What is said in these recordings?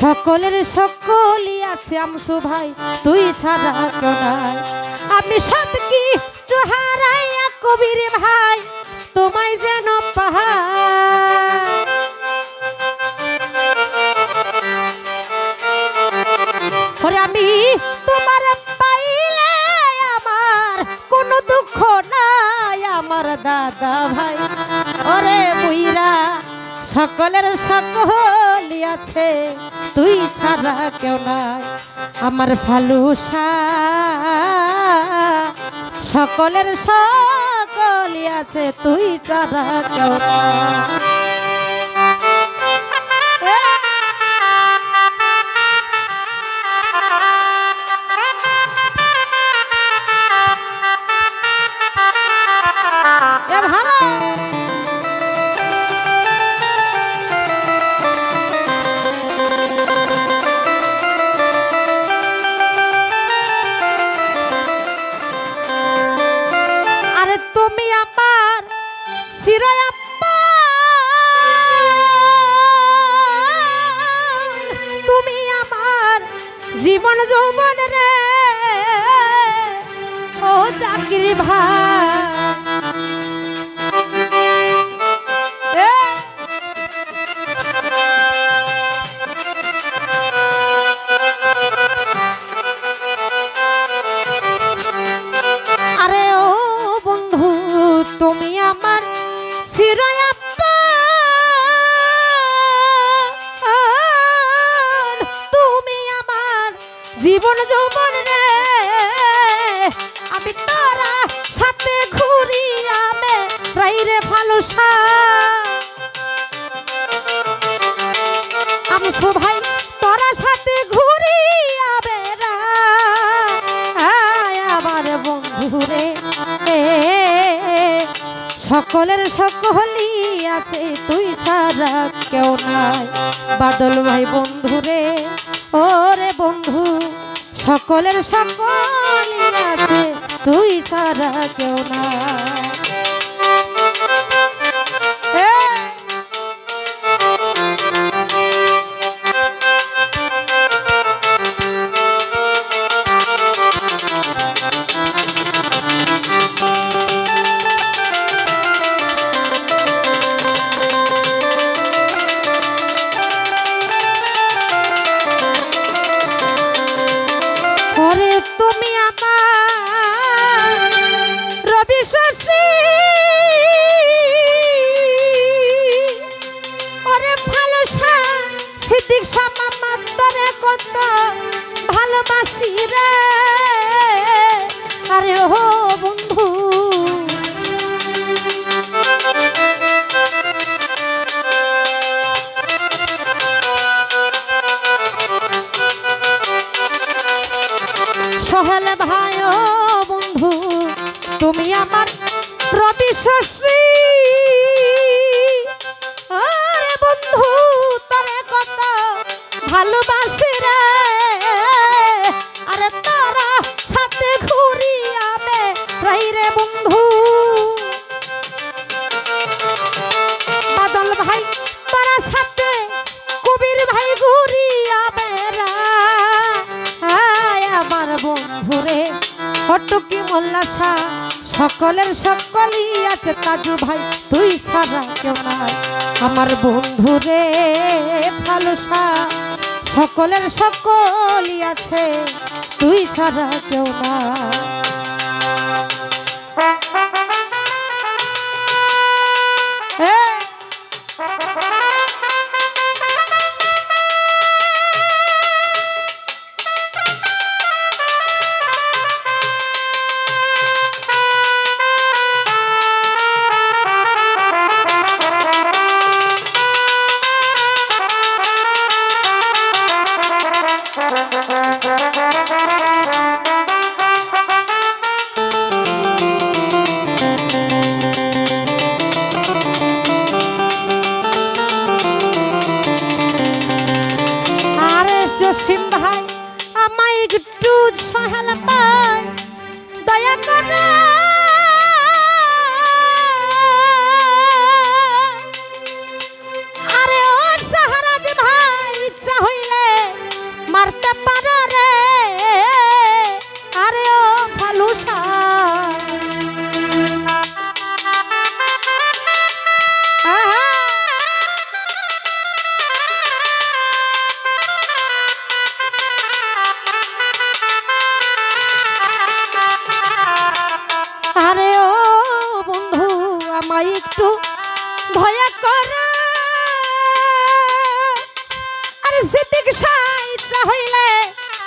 সকলের সকলই আছে আমসু ভাই তুই ছাড়া কেউ নাই। আমি সব কি হারাইয়া কবির ভাই, তোমায় যেন পাহাড় আমি তোমার পাইলে আমার কোনো দুঃখ নাই আমার দাদা ভাই। ওরে বুইরা, সকলের সকলই আছে। তুই ছাড়া কেউ নাই। আমার ফালুসা সকলের সকল আছে তুই ছাড়া কেউ নাই। জীবন যৌবন রে। ও চাকরি ভাই জীবন যৌবন রে আমি তারা সাথে ঘুরি আমে রাইরে ভালো সা আমি ভাই তোরা সাথে ঘুরি আয় আমার বন্ধুরে এ, সকলের সকলই আছে তুই ছাড়া কেউ নাই। বাদল ভাই বন্ধুরে ওরে বন্ধু সকলের সকল আছে তুই তারা কেউ নাই। তরে কত ভালোবাসি রে। আরে ও বন্ধু। সহলে ভাই বন্ধু তুমি আমার রবি শশী হটকি মোল্লা ছা, সকলের সকলই আছে তাজু ভাই, তুই ছাড়া কেউ না আমার বন্ধু রে ভালো সকলের সকলই আছে, তুই ছাড়া কেউ না Fahala.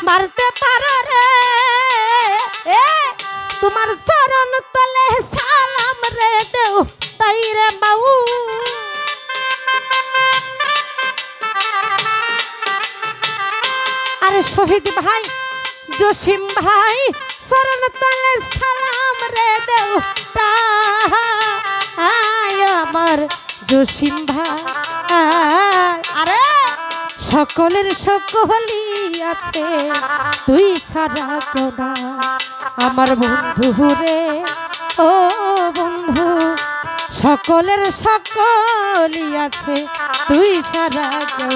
মারতে পারো রে। তোমার চরণ তলে সালাম রে দেও, তাই রে বাউ। আরে শহীদ ভাই, জসিম ভাই শরণ তলে সালাম রে দেও আয় আমার জসিম সকলের সকলই আছে, তুই ছাড়া কোনা। আমার বন্ধু রে, ও বন্ধু, সকলের সকলই আছে, তুই ছাড়া কেউ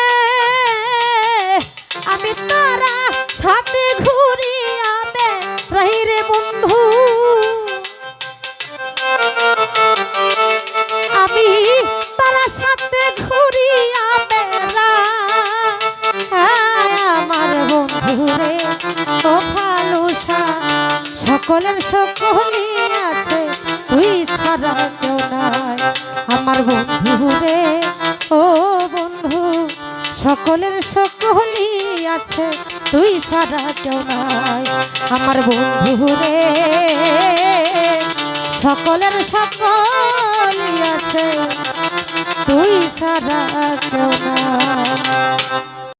সকলের সকলই আছে। তুই ছাড়া কেউ নাই। আমার বন্ধু রে, ও বন্ধু, সকলের সকলই আছে। তুই ছাড়া কেউ নাই। আমার বন্ধু রে, সকলের সকলই আছে। তুই ছাড়া কেউ নাই।